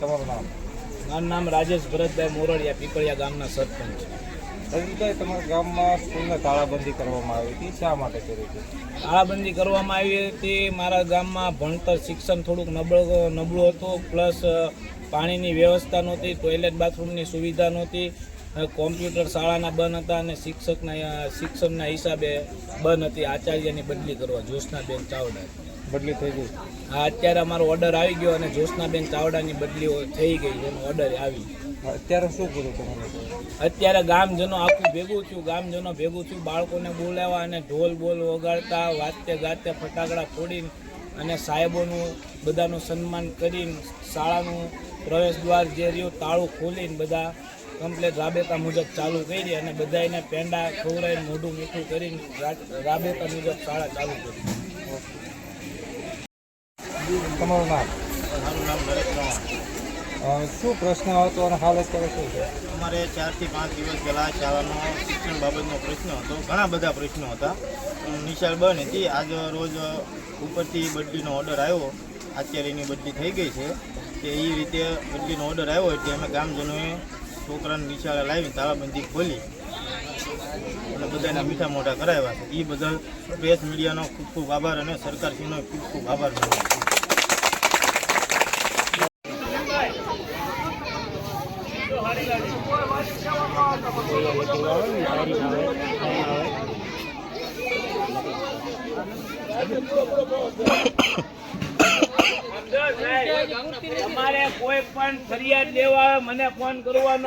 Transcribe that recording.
મારું નામ રાજેશ ભરતભાઈ મોરડિયા પીપળિયા ગામના સરપંચ. રજનીભાઈ તમારા ગામમાં સ્કૂલને તાળાબંધી કરવામાં આવી હતી. શા માટે કરી હતી? તાળાબંધી કરવામાં આવી હતી. મારા ગામમાં ભણતર શિક્ષણ થોડુંક નબળું નબળું હતું. પ્લસ પાણીની વ્યવસ્થા નહોતી ટોયલેટ બાથરૂમની સુવિધા નહોતી. કોમ્પ્યુટર શાળાના બંધ હતા અને શિક્ષકના શિક્ષણના હિસાબે બંધ હતી. આચાર્યની બદલી કરવા જ્યોત્સનાબેન ચાવડા બદલી થઈ ગઈ. હા અત્યારે અમારો ઓર્ડર આવી ગયો અને જ્યોત્સનાબેન ચાવડાની બદલી થઈ ગઈ એનો ઓર્ડર આવી. અત્યારે શું કરું તમારે? અત્યારે ગામજનો આખું ભેગું થયું ગામજનો ભેગું થયું બાળકોને બોલાવવા અને ઢોલ બોલ વગાડતા વાતે ગાતે ફટાકડા ફોડીને અને સાહેબોનું બધાનું સન્માન કરીને શાળાનું પ્રવેશ દ્વાર જે રહ્યું તાળું ખોલીને બધા કમ્પ્લેટ રાબેતા મુજબ ચાલુ કરી અને બધાને પેંડા ખવડાવીને મોઢું મીઠું કરીને રાબેતા મુજબ શાળા ચાલુ કરી. તમારું નામ? શું પ્રશ્ન હતો અને હાલ અત્યારે શું છે? અમારે ચારથી પાંચ દિવસ પહેલાં શાળાનો શિક્ષણ બાબતનો પ્રશ્ન હતો. ઘણા બધા પ્રશ્નો હતા. નિશાળ બંધ હતી. આજ રોજ ઉપરથી બદલીનો ઓર્ડર આવ્યો. અત્યારે એની બદલી થઈ ગઈ છે કે એ રીતે બદલીનો ઓર્ડર આવ્યો એટલે અમે ગામજનોએ છોકરાને નિશાળે લાવી તાળાબંધી ખોલી. અને બધાના મીઠા મોઢા કરાવ્યા છે. એ બદલ પ્રેસ મીડિયાનો ખૂબ ખૂબ આભાર અને સરકારશ્રીનો ખૂબ ખૂબ આભાર માનું તમારે કોઈ પણ ફરિયાદ લેવા મને ફોન કરવાનો.